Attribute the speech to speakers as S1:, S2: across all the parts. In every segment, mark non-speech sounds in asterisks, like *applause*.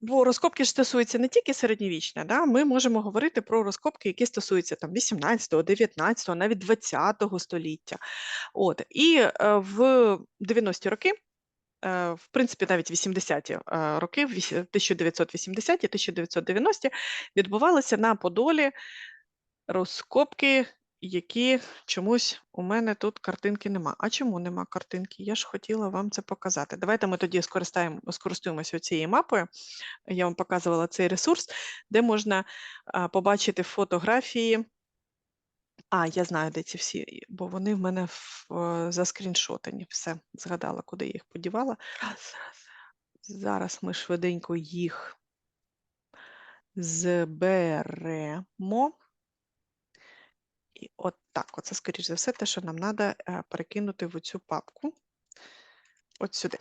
S1: Бо розкопки ж стосуються не тільки середньовіччя, да? ми можемо говорити про розкопки, які стосуються там 18, 19, навіть 20 століття. От. І е, в 90-ті роки, е, в принципі, навіть 80-ті е, роки, 1980-ті, 1990-ті, відбувалися на Подолі розкопки, які чомусь у мене тут картинки нема. А чому нема картинки? Я ж хотіла вам це показати. Давайте ми тоді скористуємося цією мапою. Я вам показувала цей ресурс, де можна побачити фотографії. А, я знаю, де ці всі, бо вони в мене в, е, заскріншотані. Все, згадала, куди я їх подівала. Зараз ми швиденько їх зберемо. І от так, оце, скоріш за все, те, що нам треба перекинути в цю папку. От сюди.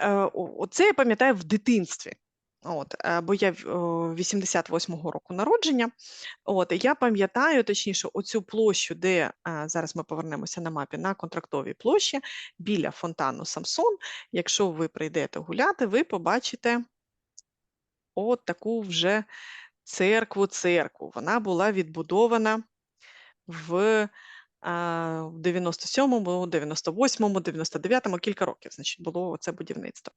S1: Е, Оце я пам'ятаю в дитинстві. От, е, Бо я 88-го року народження. От, Я пам'ятаю, точніше, оцю площу, де е, зараз ми повернемося на мапі на контрактовій площі біля фонтану Самсон. Якщо ви прийдете гуляти, ви побачите от таку вже церкву-церкву. Вона була відбудована в в 97-му, 98-му, 99-му, кілька років, значить, було це будівництво.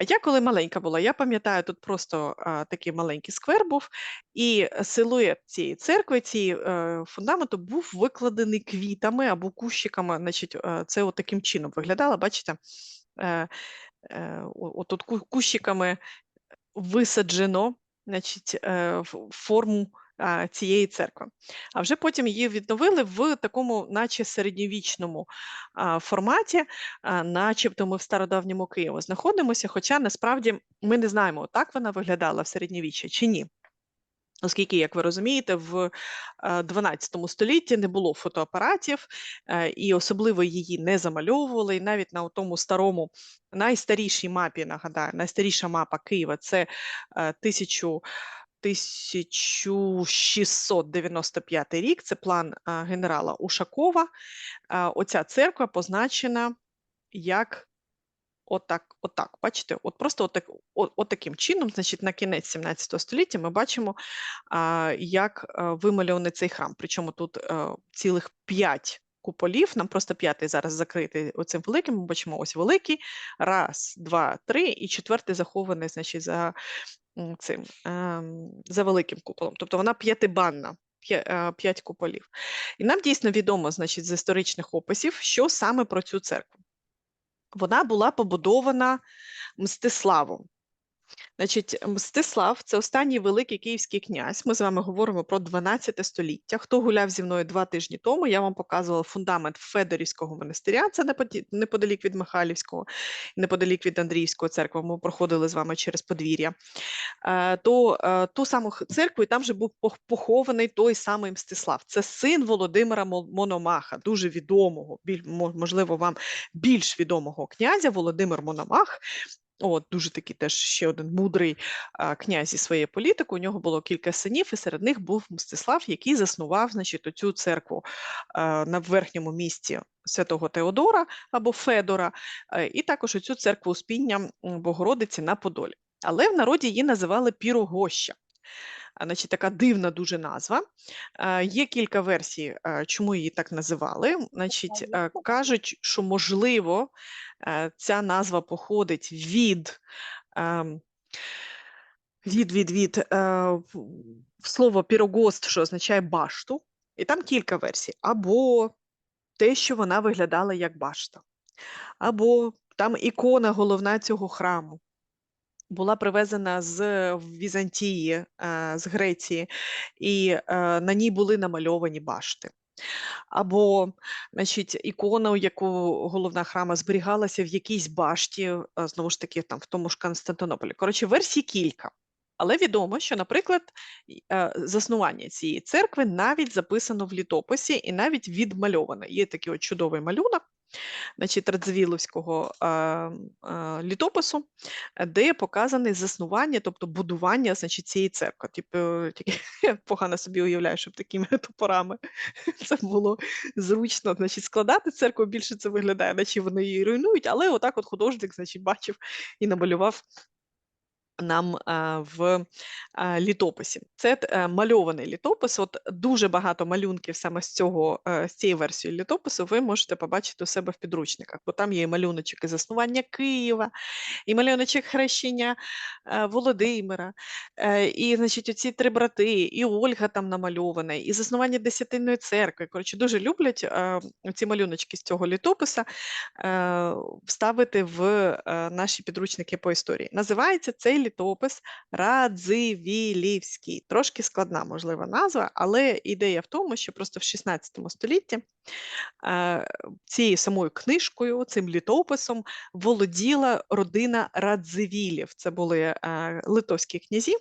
S1: А я коли маленька була, я пам'ятаю, тут просто а, такий маленький сквер був, і силует цієї церкви, цієї е, фундаменту був викладений квітами або кущиками. Значить, е, це таким чином виглядало, бачите, е, е, отут кущиками висаджено значить, е, форму цієї церкви. А вже потім її відновили в такому, наче середньовічному форматі, начебто ми в стародавньому Києві знаходимося, хоча насправді ми не знаємо, так вона виглядала в середньовіччі чи ні. Оскільки, як ви розумієте, в 12 столітті не було фотоапаратів, е, і особливо її не замальовували. І навіть на тому старому, найстарішій мапі, нагадаю, найстаріша мапа Києва це 1000 е, 1695 рік, це план генерала Ушакова. Оця церква позначена як отак, отак. Бачите, от просто отак, от, таким чином, значить, на кінець 17 століття ми бачимо, як вимальований цей храм. Причому тут е, цілих п'ять куполів, нам просто п'ятий зараз закритий оцим великим. Ми бачимо ось великий. Раз, два, три, і четвертий захований, значить, за цим ем, за великим куполом. Тобто вона п'ятибанна. Е, п'ять куполів. І нам дійсно відомо, значить, з історичних описів, що саме про цю церкву. Вона була побудована Мстиславом. Значить, Мстислав це останній великий київський князь. Ми з вами говоримо про 12 століття. Хто гуляв зі мною два тижні тому, я вам показувала фундамент Федорівського монастиря, це неподалік від Михайлівського, неподалік від Андріївської церкви. Ми проходили з вами через подвір'я. Е, то е, ту саму церкву і там вже був похований той самий Мстислав. Це син Володимира Мономаха, дуже відомого, можливо, вам більш відомого князя Володимир Мономах. От, дуже такий теж ще один мудрий а, князь зі своєї політики. У нього було кілька синів, і серед них був Мстислав, який заснував значить, оцю церкву а, на верхньому місці святого Теодора або Федора, а, і також оцю церкву Успіння Богородиці на Подолі. Але в народі її називали Пірогоща. Значить, така дивна дуже назва. Є кілька версій, чому її так називали. Значить, кажуть, що можливо ця назва походить від ем, від від від е, слова пірогост, що означає башту, і там кілька версій. Або те, що вона виглядала як башта, або там ікона головна цього храму була привезена з Візантії, е, з Греції, і е, на ній були намальовані башти. Або, значить, ікона, у яку головна храма зберігалася в якійсь башті, е, знову ж таки, там в тому ж Константинополі. Коротше, версій кілька. Але відомо, що, наприклад, заснування цієї церкви навіть записано в літописі і навіть відмальовано. Є такий от чудовий малюнок значить, Радзивіловського літопису, де показане заснування, тобто будування значить, цієї церкви. Типу, тільки я *laughs* погано собі уявляю, щоб такими *laughs* топорами це було зручно значить, складати церкву. Більше це виглядає, наче вони її руйнують, але отак от художник значить, бачив і намалював нам в літописі. Це е, мальований літопис. От дуже багато малюнків саме з цього е, з цієї версії літопису ви можете побачити у себе в підручниках, бо там є і малюночок і заснування Києва, і малюночок хрещення е, Володимира, і значить, оці три брати, і Ольга там намальована, і заснування Десятинної церкви. Коротше, дуже люблять ці малюночки з цього літописа вставити в наші підручники по історії. Називається цей літопис Радзивілівський. Трошки складна, можлива назва, але ідея в тому, що просто в 16 столітті е, цією самою книжкою, цим літописом володіла родина Радзивілів. Це були е, литовські князі.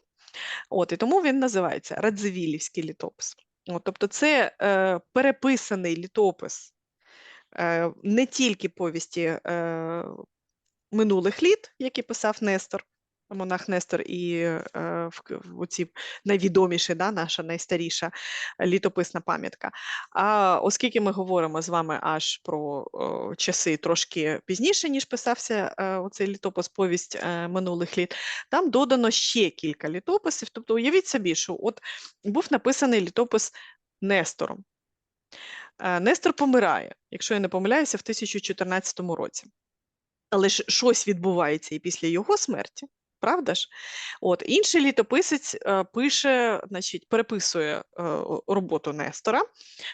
S1: От, і тому він називається Радзивілівський літопис. От, тобто, це е, переписаний літопис е, не тільки повісті е, минулих літ, які писав Нестор, монах Нестор, і е, оці найвідоміші, да, наша найстаріша літописна пам'ятка. А оскільки ми говоримо з вами аж про о, часи трошки пізніше, ніж писався е, оцей літопис повість е, минулих літ, там додано ще кілька літописів. Тобто, уявіть собі, що от був написаний літопис Нестором. Е, Нестор помирає, якщо я не помиляюся, в 1014 році. Але ж щось відбувається і після його смерті, правда ж? От інший літописець е, пише, значить, переписує е, роботу Нестора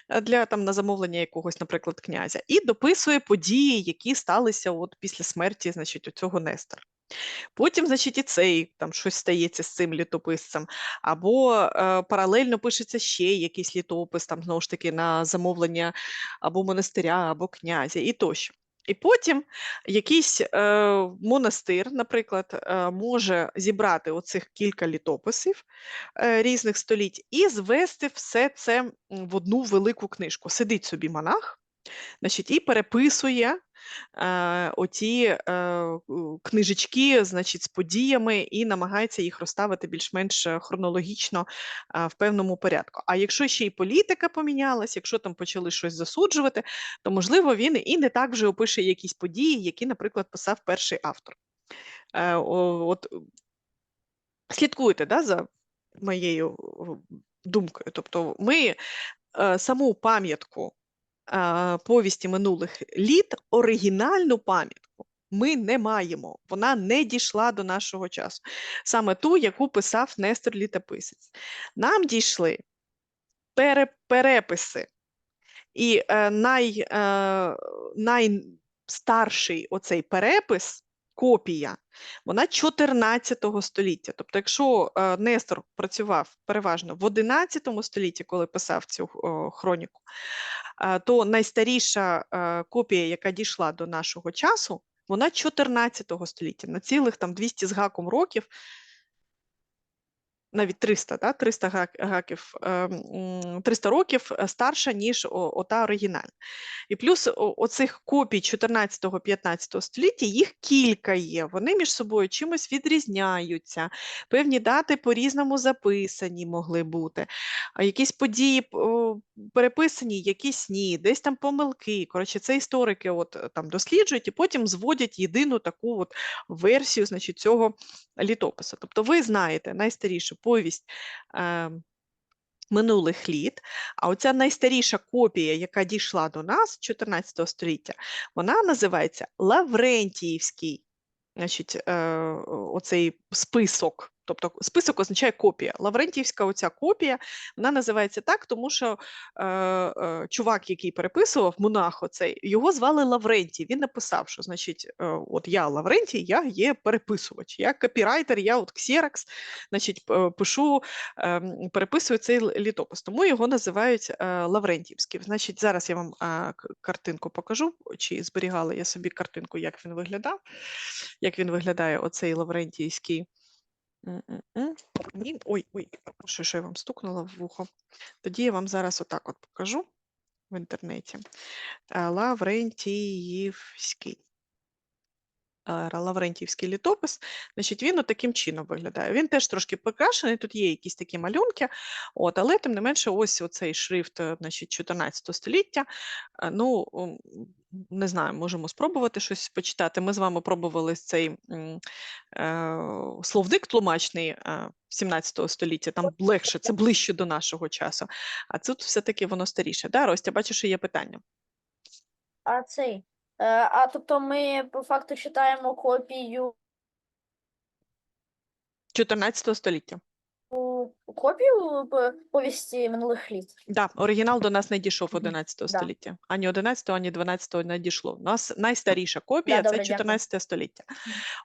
S1: е, для там на замовлення якогось, наприклад, князя, і дописує події, які сталися от після смерті, значить, у цього Нестора. Потім, значить, і цей там щось стається з цим літописцем, або е, паралельно пишеться ще якийсь літопис, там знову ж таки на замовлення або монастиря, або князя, і тощо. І потім якийсь е, монастир, наприклад, е, може зібрати оцих кілька літописів е, різних століть і звести все це в одну велику книжку. Сидить собі монах, значить, і переписує е, оті е, книжечки, значить, з подіями і намагається їх розставити більш-менш е, хронологічно е, в певному порядку. А якщо ще й політика помінялась, якщо там почали щось засуджувати, то можливо він і не так вже опише якісь події, які, наприклад, писав перший автор. Е, от слідкуйте да, за моєю думкою. Тобто ми е, саму пам'ятку е, повісті минулих літ, оригінальну пам'ятку ми не маємо. Вона не дійшла до нашого часу. Саме ту, яку писав Нестор Літописець. Нам дійшли пере- переписи. І е, най, е, найстарший оцей перепис, копія, вона 14 століття. Тобто, якщо е, Нестор працював переважно в 11 столітті, коли писав цю хроніку, е, то найстаріша е, копія, яка дійшла до нашого часу, вона 14 століття, на цілих там 200 з гаком років, навіть 300, да? 300 гак- гаків, е, 300 років е, старша, ніж ота оригінальна. І плюс оцих копій 14-15 століття, їх кілька є. Вони між собою чимось відрізняються. Певні дати по-різному записані могли бути. Якісь події переписані, якісь ні, десь там помилки. Коротше, це історики от, е, там досліджують і потім зводять єдину таку от версію значить, цього літопису. Тобто ви знаєте найстарішу повість. Е, минулих літ. А оця найстаріша копія, яка дійшла до нас 14 століття, вона називається Лаврентіївський. Значить, е, оцей список. Тобто список означає копія. Лаврентіївська оця копія, вона називається так, тому що е, е, чувак, який переписував, монах оцей, його звали Лаврентій. Він написав, що значить, е, от я Лаврентій, я є переписувач, я копірайтер, я от ксерокс, значить, пишу ем, переписую цей літопис, тому його називають е, Лаврентівським. Значить, зараз я вам е, картинку покажу, чи зберігала я собі картинку, як він виглядав, як він виглядає, оцей Лаврентійський. Ой, ой, що, що я вам стукнула в вухо. Тоді я вам зараз отак от покажу в інтернеті. Е, Лаврентіївський. Лаврентівський літопис, значить, він таким чином виглядає. Він теж трошки прикрашений, тут є якісь такі малюнки, от, але тим не менше, ось оцей шрифт е, значить, 14 століття. Е, Ну, не знаю, можемо спробувати щось почитати. Ми з вами пробували цей е, словник тлумачний е, 17 століття, там легше, це ближче до нашого часу. А тут все-таки воно старіше. Да, Ростя, бачу, що є питання.
S2: А цей. Е, а тобто ми по факту читаємо копію
S1: 14 століття.
S2: копію повісті минулих літ.
S1: Да, оригінал до нас не дійшов
S2: Мгм.
S1: 11
S2: Да.
S1: століття. Ані 11, ані 12 не дійшло. У нас найстаріша копія
S2: Да,
S1: це
S2: добре, дякую.
S1: 14 століття.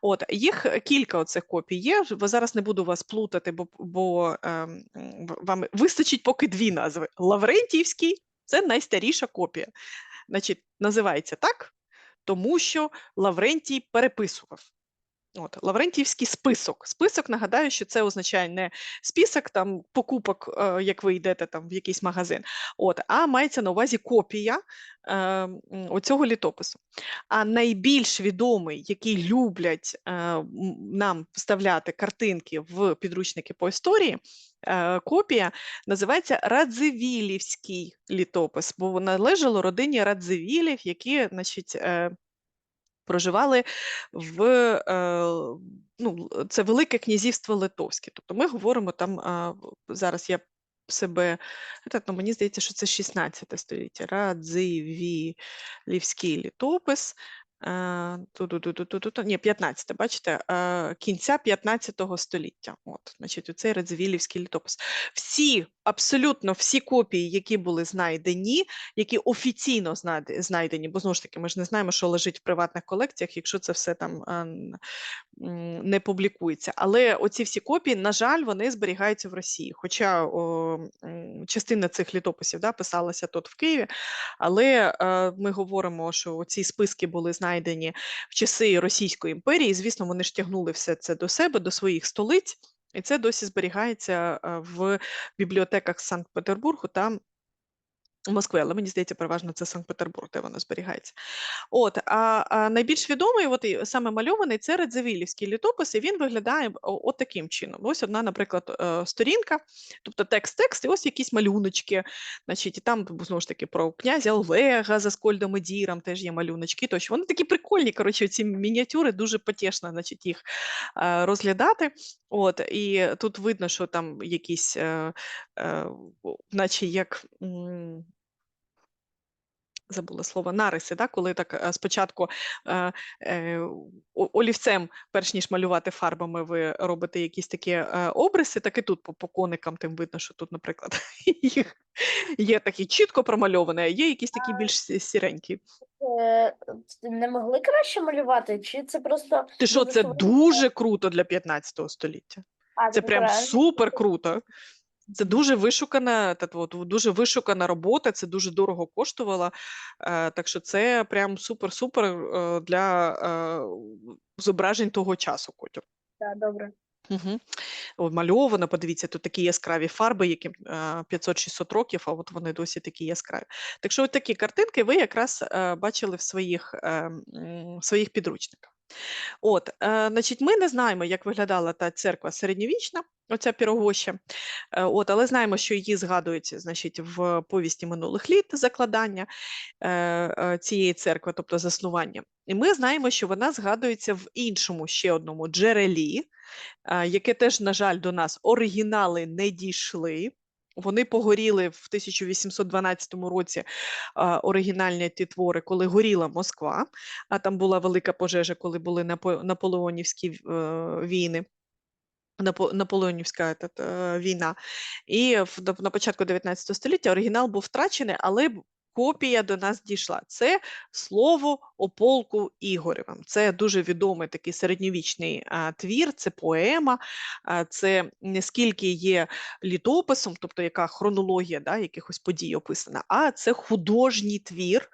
S1: От їх кілька оцих копій є. зараз не буду вас плутати, бо, бо ем, вам вистачить поки дві назви. Лаврентівський це найстаріша копія. Значить, називається так, тому що Лаврентій переписував. От, Лаврентівський список. Список, нагадаю, що це означає не список там покупок, е, як ви йдете там в якийсь магазин, от, а мається на увазі копія е, оцього літопису. А найбільш відомий, який люблять е, нам вставляти картинки в підручники по історії, копія називається Радзивілівський літопис, бо належало родині Радзивілів, які, значить, е, проживали в е, ну, це Велике князівство Литовське. Тобто ми говоримо там зараз я себе, ну, мені здається, що це 16 століття. Радзивілівський літопис. Е, Ні, 15, бачите, е, кінця 15 століття. От, значить, оцей Радзивілівський літопис. Всі, абсолютно всі копії, які були знайдені, які офіційно знайдені, бо знову ж таки, ми ж не знаємо, що лежить в приватних колекціях, якщо це все там м, не публікується. Але оці всі копії, на жаль, вони зберігаються в Росії. Хоча о, частина цих літописів да, писалася тут в Києві, але е, ми говоримо, що ці списки були знайдені в часи Російської імперії. Звісно, вони ж тягнули все це до себе, до своїх столиць. І це досі зберігається е, в бібліотеках Санкт-Петербургу та Москви, але мені здається, переважно це Санкт-Петербург, де воно зберігається. От, а, а найбільш відомий, от і саме мальований, це Радзивілівський літопис, і він виглядає от таким чином. Ось одна, наприклад, е, сторінка, тобто текст-текст, і ось якісь малюночки. Значить, і там знову ж таки про князя Олега за Скольдом і Діром теж є малюночки. Тощо вони такі прикольні. Коротше, ці мініатюри дуже потішно, значить, їх е, розглядати. От, і тут видно, що там якісь, е, наче як. Забула слово, нариси, да? коли так е, спочатку е, е, олівцем, перш ніж малювати фарбами, ви робите якісь такі е, обриси, так і тут по, по коникам тим видно, що тут, наприклад, *laughs* їх є такі чітко промальовані, а є якісь такі більш сіренькі.
S2: Е, не могли краще малювати, чи це просто
S1: Ти що, це дуже круто для 15 століття.
S2: А,
S1: Це прям супер круто. Це дуже вишукана, та, от, дуже вишукана робота, це дуже дорого коштувало. Е, так що це прям супер-супер е, для е, зображень того часу, Котю.
S2: Так, добре.
S1: Угу. О, мальовано, подивіться, тут такі яскраві фарби, яким е, 500-600 років, а от вони досі такі яскраві. Так що от такі картинки ви якраз бачили в своїх, в своїх підручниках. От, е, значить, ми не знаємо, як виглядала та церква середньовічна, оця пірогоща, е, от, але знаємо, що її згадують значить, в повісті минулих літ закладання е, е, цієї церкви, тобто заснування. І ми знаємо, що вона згадується в іншому ще одному джерелі, е, яке теж, на жаль, до нас оригінали не дійшли. Вони погоріли в 1812 році а, оригінальні ті твори, коли горіла Москва, а там була велика пожежа, коли були наполеонівські е, війни. Наполеонівська та, війна. І на- початку 19 століття оригінал був втрачений, але копія до нас дійшла. Це слово о полку Ігоревим. Це дуже відомий такий середньовічний а, твір, це поема, а, це не скільки є літописом, тобто яка хронологія да, якихось подій описана, а це художній твір,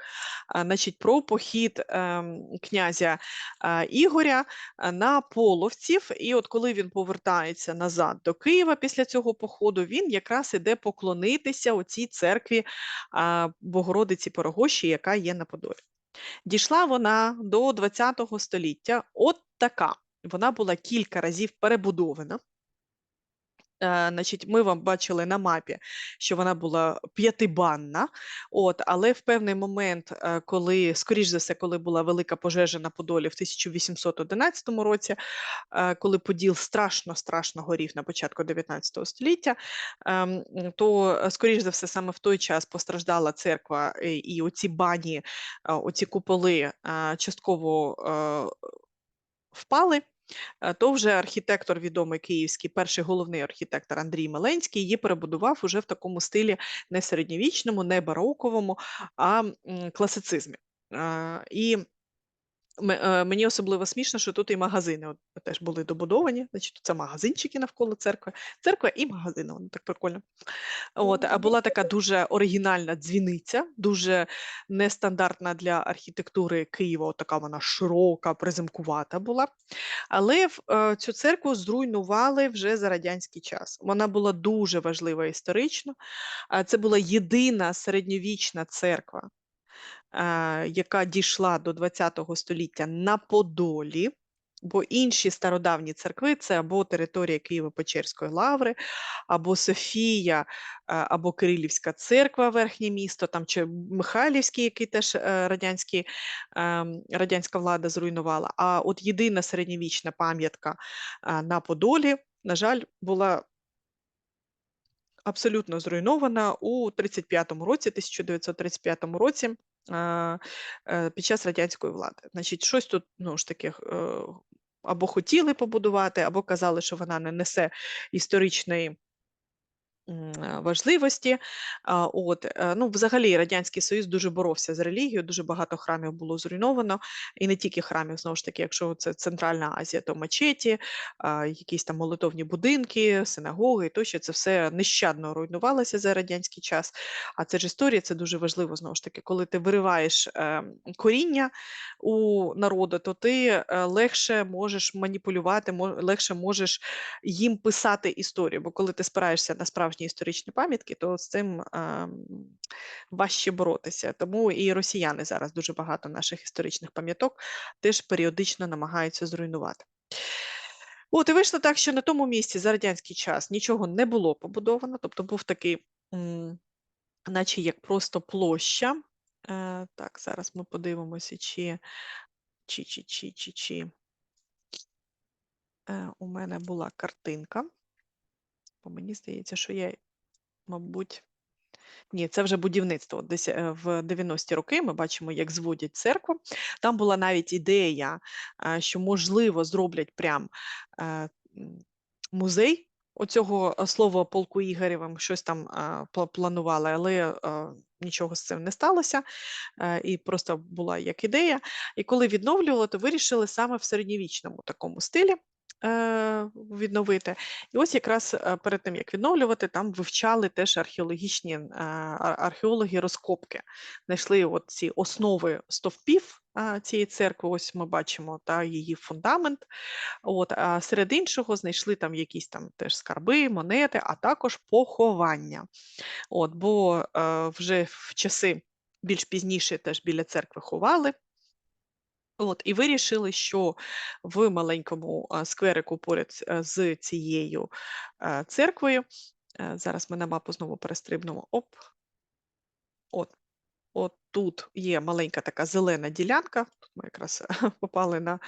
S1: а, значить, про похід ем, князя а, Ігоря на половців. І от коли він повертається назад до Києва після цього походу, він якраз іде поклонитися у цій церкві а, Богородиці Порогощі, яка є на Подолі. Дійшла вона до ХХ століття от така. Вона була кілька разів перебудована. Е, Значить, ми вам бачили на мапі, що вона була п'ятибанна. От, але в певний момент, е, коли, скоріш за все, коли була велика пожежа на Подолі в 1811 році, е, коли Поділ страшно страшно горів на початку 19 століття, ем, то, скоріш за все, саме в той час постраждала церква, і оці бані, оці куполи частково впали. Е, То вже архітектор відомий київський, перший головний архітектор Андрій Меленський її перебудував уже в такому стилі не середньовічному, не бароковому, а класицизмі. Е, І мені особливо смішно, що тут і магазини от, теж були добудовані. Значить, це магазинчики навколо церкви, церква і магазини. Воно так прикольно. От, а була така дуже оригінальна дзвіниця, дуже нестандартна для архітектури Києва. От така вона широка, приземкувата була. Але е, цю церкву зруйнували вже за радянський час. Вона була дуже важлива історично. Це була єдина середньовічна церква, е, яка дійшла до ХХ століття на Подолі. Бо інші стародавні церкви це або територія Києво-Печерської лаври, або Софія, е, або Кирилівська церква, верхнє місто, там чи Михайлівський, який теж е, радянський, ем, радянська влада зруйнувала. А от єдина середньовічна пам'ятка е, на Подолі, на жаль, була абсолютно зруйнована у 35-му році, 1935 році. Е, Під час радянської влади. Значить, щось тут ну ж таки е, або хотіли побудувати, або казали, що вона не несе історичної важливості. От, е, ну, взагалі, Радянський Союз дуже боровся з релігією, дуже багато храмів було зруйновано, і не тільки храмів, знову ж таки, якщо це Центральна Азія, то мечеті, якісь там молитовні будинки, синагоги тощо, це все нещадно руйнувалося за радянський час. А це ж історія, це дуже важливо, знову ж таки, коли ти вириваєш е, коріння у народу, то ти е, легше можеш маніпулювати, легше можеш їм писати історію. Бо коли ти спираєшся на справжні історичні пам'ятки, то з цим важче боротися. Тому і росіяни зараз дуже багато наших історичних пам'яток теж періодично намагаються зруйнувати. От і вийшло так, що на тому місці за радянський час нічого не було побудовано, тобто був такий, наче як просто площа. Е, так, зараз ми подивимося, чи, чи, чи, чи, чи, чи. Е, у мене була картинка. Бо мені здається, що я, мабуть, ні, це вже будівництво. Десь е, в 90-ті роки ми бачимо, як зводять церкву. Там була навіть ідея, е, що можливо зроблять прям е, музей. Оцього слова полку Ігорєвим щось там планували, але нічого з цим не сталося. І просто була як ідея. І коли відновлювали, то вирішили саме в середньовічному такому стилі відновити. І ось якраз е, перед тим, як відновлювати, там вивчали теж археологічні е, археологи розкопки. Знайшли от ці основи стовпів е, цієї церкви. Ось ми бачимо та її фундамент. От, а серед іншого знайшли там якісь там теж скарби, монети, а також поховання. От, бо е, вже в часи більш пізніше теж біля церкви ховали. От, і вирішили, що в маленькому скверику поряд з- е, цією е, церквою, е, зараз ми на мапу знову перестрибнемо. Оп, от, от тут є маленька така зелена ділянка. Тут ми якраз *laughs* попали на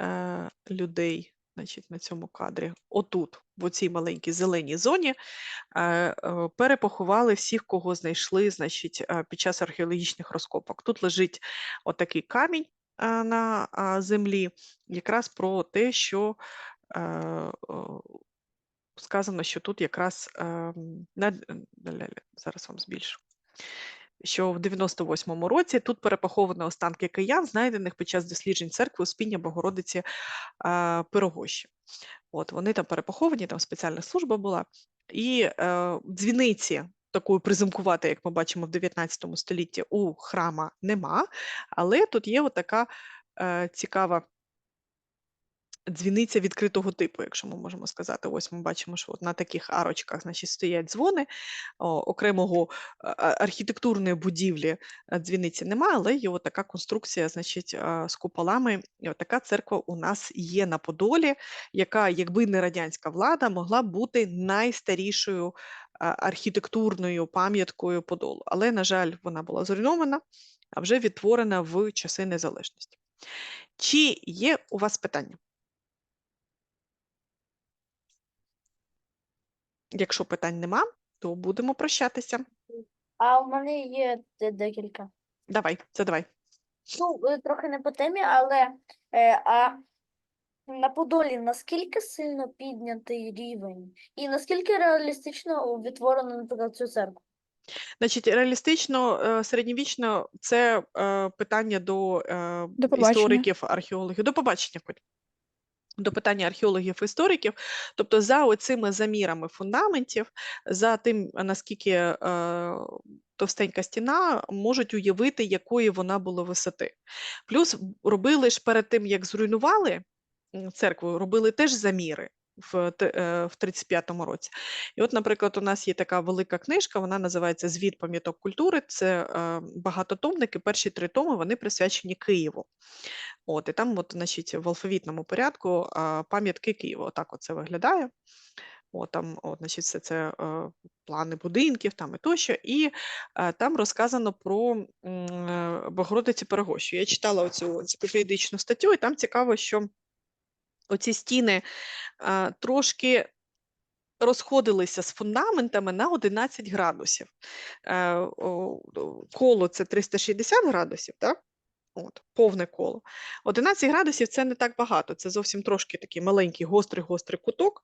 S1: е, людей, значить, на цьому кадрі. Отут, в цій маленькій зеленій зоні, е, е, перепоховали всіх, кого знайшли, значить, під час археологічних розкопок. Тут лежить отакий камінь на землі, якраз про те, що сказано, що тут якраз зараз вам збільшу. Що в 98-му році тут перепоховані останки киян, знайдених під час досліджень церкви Успіння Богородиці е, Пирогощі. От вони там перепоховані, там спеціальна служба була. І е, дзвіниці такої приземкувати, як ми бачимо в 19 столітті, у храма нема, але тут є отака е, цікава дзвіниця відкритого типу, якщо ми можемо сказати. Ось ми бачимо, що от на таких арочках значить, стоять дзвони. О, окремого а, а- архітектурної будівлі дзвіниці немає, але є така конструкція значить, з куполами. І така церква у нас є на Подолі, яка, якби не радянська влада, могла бути найстарішою архітектурною пам'яткою Подолу. Але, на жаль, вона була зруйнована, а вже відтворена в часи незалежності. Чи є у вас питання? Якщо питань нема, то будемо прощатися.
S2: А у мене є декілька.
S1: Давай, задавай.
S2: Ну, е, трохи не по темі, але е, а на Подолі наскільки сильно піднятий рівень? І наскільки реалістично відтворено, наприклад, цю церкву?
S1: Значить, реалістично, е, середньовічно це е, питання до, е,
S3: До
S1: істориків, археологів. До побачення. До питання археологів істориків, тобто за оцими замірами фундаментів, за тим, наскільки е, товстенька стіна, можуть уявити, якої вона була висоти. Плюс робили ж перед тим, як зруйнували м, церкву, робили теж заміри в, те- е, в 35-му році. І от, наприклад, у нас є така велика книжка, вона називається Звіт пам'яток культури. Це е, багатотомники. Перші три томи вони присвячені Києву. От, і там, от, значить, в алфавітному порядку пам'ятки Києва. Отак от це виглядає. От, там, от, значить, все це е, плани будинків там і тощо. І е, там розказано про е, Богородицю Перегощу. Я читала оцю енциклопедичну статтю, і там цікаво, що оці стіни трошки розходилися з фундаментами на 11 градусів. Е, коло це 360 градусів, так? От, повне коло. 11 градусів це не так багато, це зовсім трошки такий маленький гострий-гострий куток.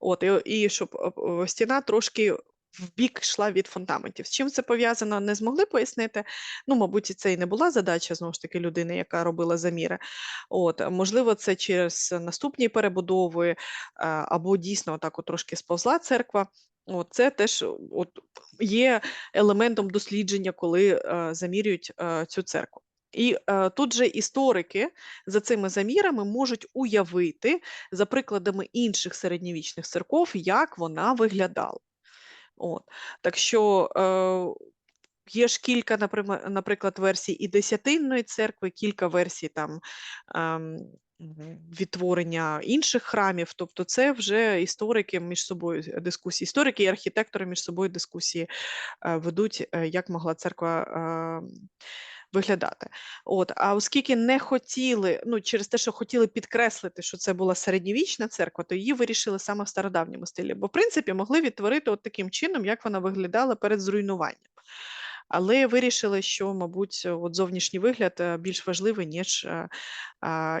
S1: От, і, і щоб е, е, стіна трошки в бік йшла від фундаментів. З чим це пов'язано, не змогли пояснити. Ну, мабуть, це і не була задача знову ж таки людини, яка робила заміри. От, можливо, це через наступні перебудови, е, або дійсно так трошки сповзла церква. От, це теж от, є елементом дослідження, коли е, замірюють е, цю церкву. І е, тут же історики за цими замірами можуть уявити, за прикладами інших середньовічних церков, як вона виглядала. От. Так що е, є ж кілька, наприклад, версій і Десятинної церкви, кілька версій там Е, відтворення інших храмів. Тобто, це вже історики між собою дискусії, історики і архітектори між собою дискусії е, ведуть, е, як могла церква. Виглядати. От, а оскільки не хотіли, ну через те, що хотіли підкреслити, що це була середньовічна церква, то її вирішили саме в стародавньому стилі. Бо, в принципі, могли відтворити от таким чином, як вона виглядала перед зруйнуванням. Але вирішили, що, мабуть, от зовнішній вигляд е, більш важливий, ніж е,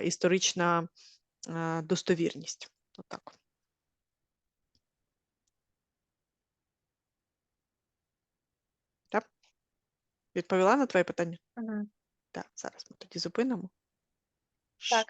S1: історична е, достовірність. Отак. Так? Відповіла на твоє питання?
S2: Ага.
S1: Так, зараз ми тоді зупинимо.
S2: Так.